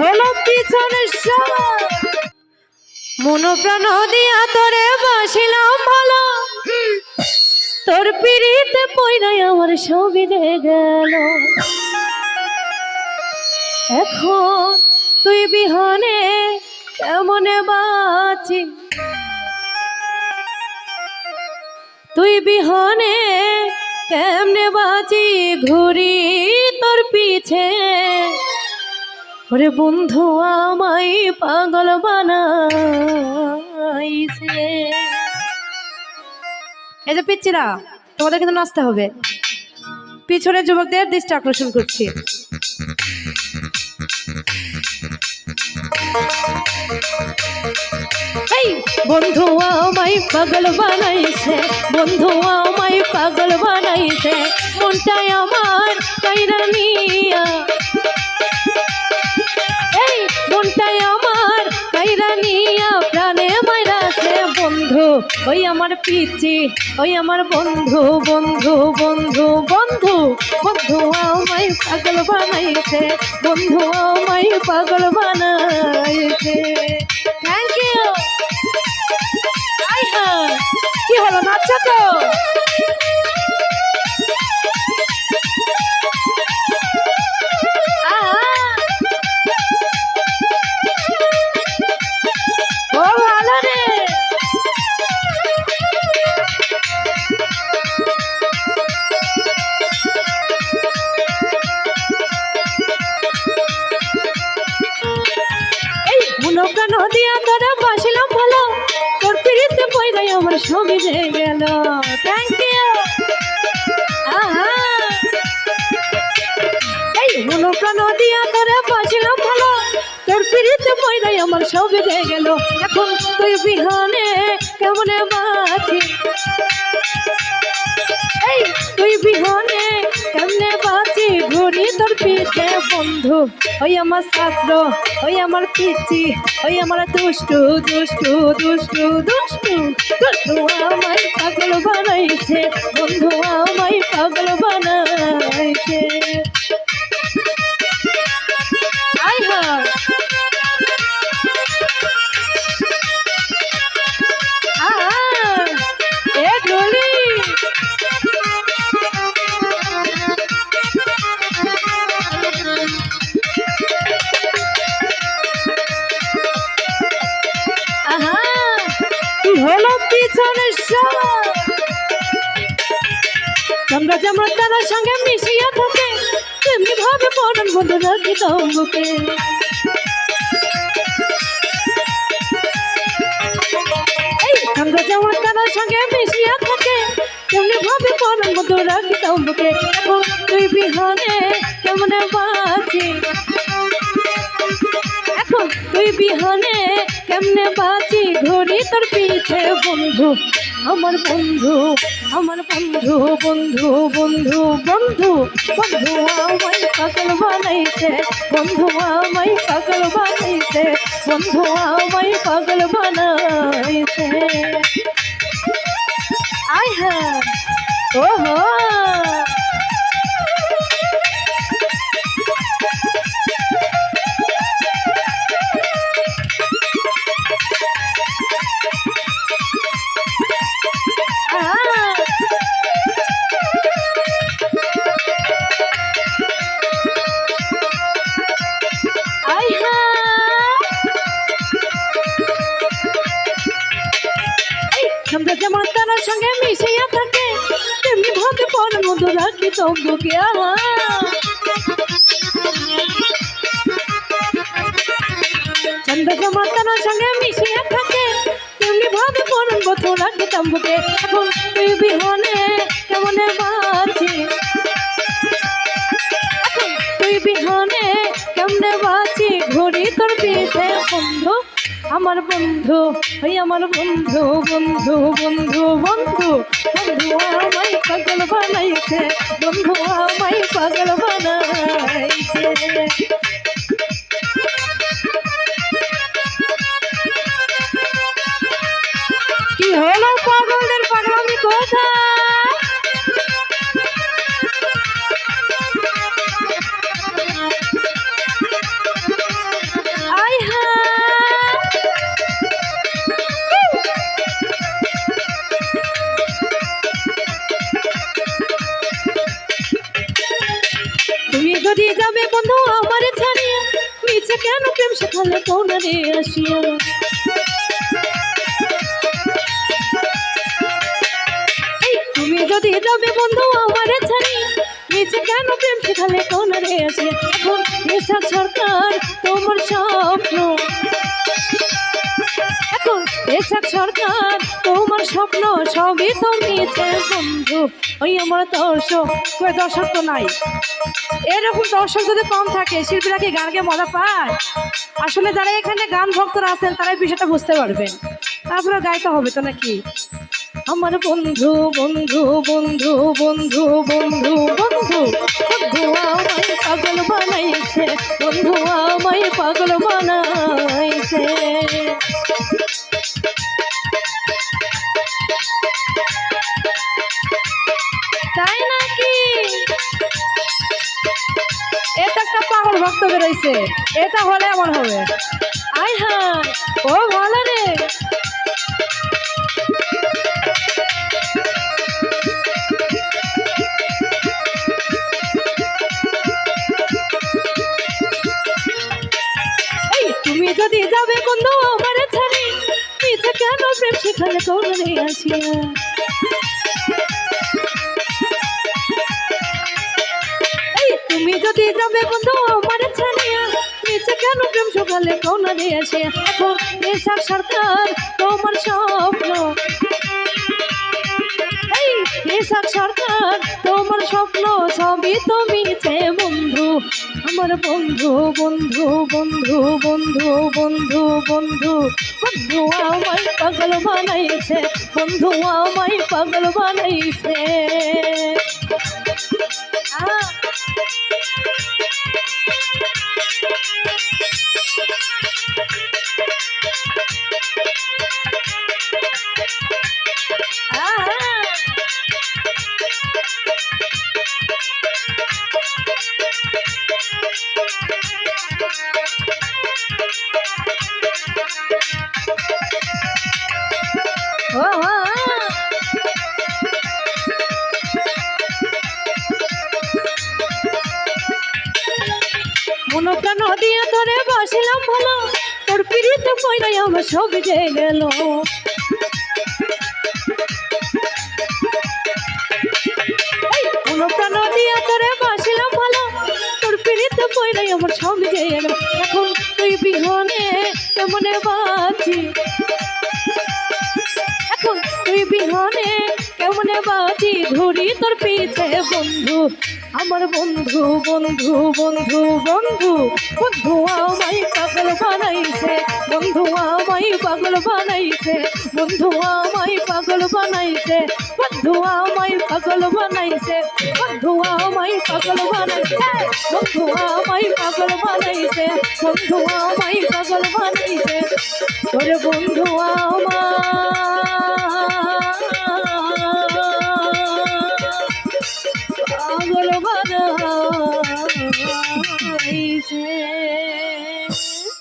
হলো পিছনের সবার মনোপ্রাণ দিয়া তোরে বাসিলাম ভালো। তোর পিড়িতে পয়নাই আমার ছবি গেল। এখন তুই বিহনে কেমনে বাঁচি? তুই বিহনে কেমনে বাঁচি ঘুরি তোর পিছে? ওরে বন্ধু, আমায় পাগল বানাইছে। এই যে পিচ্ছিরা তোমাদের কিন্তু নাচতে হবে। পিছনের যুবকদের দৃষ্টি আকর্ষণ করছি। এই, বন্ধু, আমায় পাগল বানাইছে। বন্ধু, আমায় পাগল বানাইছে। মনটাই আমার কাইরা নিয়া। মনটাই আমার, কাইরা নিয়া প্রাণে মাইরাছে বন্ধু। ওই আমার পিচি, ওই আমার বন্ধু বন্ধু বন্ধু বন্ধু। বন্ধু আমায় পাগল বানাইছে, বন্ধু আমায় পাগল বানাইছে। থ্যাংক ইউ কি হলো, নাচছো তো? মনোকা নদিয়া তোরা বাসিলাম ভালো। তোর পিড়িতে পয়দাই আমার সবই হয়ে গেল। থ্যাংক ইউ এই মনোকা নদিয়া তোরা বাসিলাম ভালো। তোর পিড়িতে পয়দাই আমার সবই হয়ে গেল। এখন তুই বিহানে কেমনে বাঁচি এই তুই বিহনে ঘুরি তোর পিঠে বন্ধু, ওই আমার ছাত্র ওই আমার পিচি ওই আমার দুষ্টু দুষ্টু দুষ্টু দুষ্টু। দুষ্টু আমায় পাগল বানাইছে, বন্ধু আমায় পাগল বানাইছে। হলো পিছনের চন্দ্র যেমন তারার সঙ্গে মিশিয়া থাকে, তেমনি ভাবে পড়ন বন্ধু রাখি এই চন্দ্র যেমন তারার সঙ্গে মিশিয়া থাকে, তেমনি ভাবে পড়ন বন্ধু রাখি তম্বুকে এখন তুই বিহানে কেমন বাঁচি তুই বিহনে কেমনে বাঁচি ঘুরি তোর পিছে বন্ধু? আমার বন্ধু আমার বন্ধু বন্ধু বন্ধু বন্ধু বন্ধু আমায় পাগল বানাইছে, বন্ধু আমায় পাগল বানাইছে, বন্ধু আমায় পাগল বানাইছে। আয় হ্যাঁ ওহো। তার থাকে, তেমনি ভাবে পর মধু রাখি তম্বুকে আহা। চন্দ্র যেমন সঙ্গে মিশিয়া থাকে, তেমনি ভাবে পর মধু রাখি তম্বুকে এখন তুই বিহনে কেমনে বাঁচি? তুই বিহনে কেমনে বাঁচি? ঘুরি তোর পিঠে বন্ধু আমার বন্ধু, ওই আমার বন্ধু বন্ধু বন্ধু বন্ধু। বন্ধু আমায় পাগল বানাইছে, বন্ধু আমায় পাগল বানাইছে। বন্ধু আমার ছাড়িয়া নিচে কেন প্রেম সেখানে কোনারে আসিয়া? তুমি যদি যাবে বন্ধু আমার ছাড়িয়া নিচে কেন প্রেম সেখানে কোনারে আসিয়া? এখন এসব সরকার তোমার স্বপ্ন। এখন এসব সরকার, তোমার স্বপ্ন সবই তো বন্ধু। ওই আমার দর্শক দর্শক তো নাই। এরকম দর্শক যদি কম থাকে, শিল্পীরা কি গানকে মজা পায়? আসলে যারা এখানে গান ভক্তরা আছেন, তারাই বিষয়টা বুঝতে পারবেন তারপরে গাইতে হবে তো নাকি? আমার বন্ধু বন্ধু বন্ধু বন্ধু বন্ধু বন্ধু বন্ধু আমায় পাগল বানাইছে, বন্ধু আমায় পাগল বানাইছে। ভক্ত বেরোইছে। এটা হলে আমার হবে। আই হ্যাঁ ও ভালো রে। তুমি যদি যাবে বন্ধু আমার ছাড়ি কেন প্রেম সেখানে কোনে আসিয়া? তুমি যদি যাবে বন্ধু আমার ছাড়িয়া নিচে কেন প্রেম সকালে কোনারে আসে? এখন এসা সরকার তোমার স্বপ্ন। এই সরকার তোমার স্বপ্ন, সবই তো মিছে বন্ধু। আমার বন্ধু বন্ধু বন্ধু বন্ধু বন্ধু বন্ধু বন্ধু আমায় পাগল বানাইছে, বন্ধু আমায় পাগল বানাইছে। Thank you. আহ মনোপ্রাণ দিয়ে ধরে বসিলাম ভালো। তোর পিড়িত পয়নাই আমার সব যে গেল। মনোপ্রাণ দিয়ে ধরে বসিলাম ভালো। তোর পিড়িত পয়নাই আমার সব যে গেল। এখন তুই বিহনে কেমনে বাঁচি? এখন তুই বিহনে কেমনে বাঁচি? ঘুরি তোর পিছে বন্ধু। আমার বন্ধু বন্ধু বন্ধু বন্ধু বন্ধু আমায় পাগল বানাইছে, বন্ধু আমায় পাগল বানাইছে, বন্ধু আমায় পাগল বানাইছে, বন্ধু আমায় পাগল বানাইছে, বন্ধু আমায় পাগল বানাইছে, বন্ধু আমায় পাগল বানাইছে, বন্ধু আমায় পাগল বানাইছে। ওরে বন্ধু আমার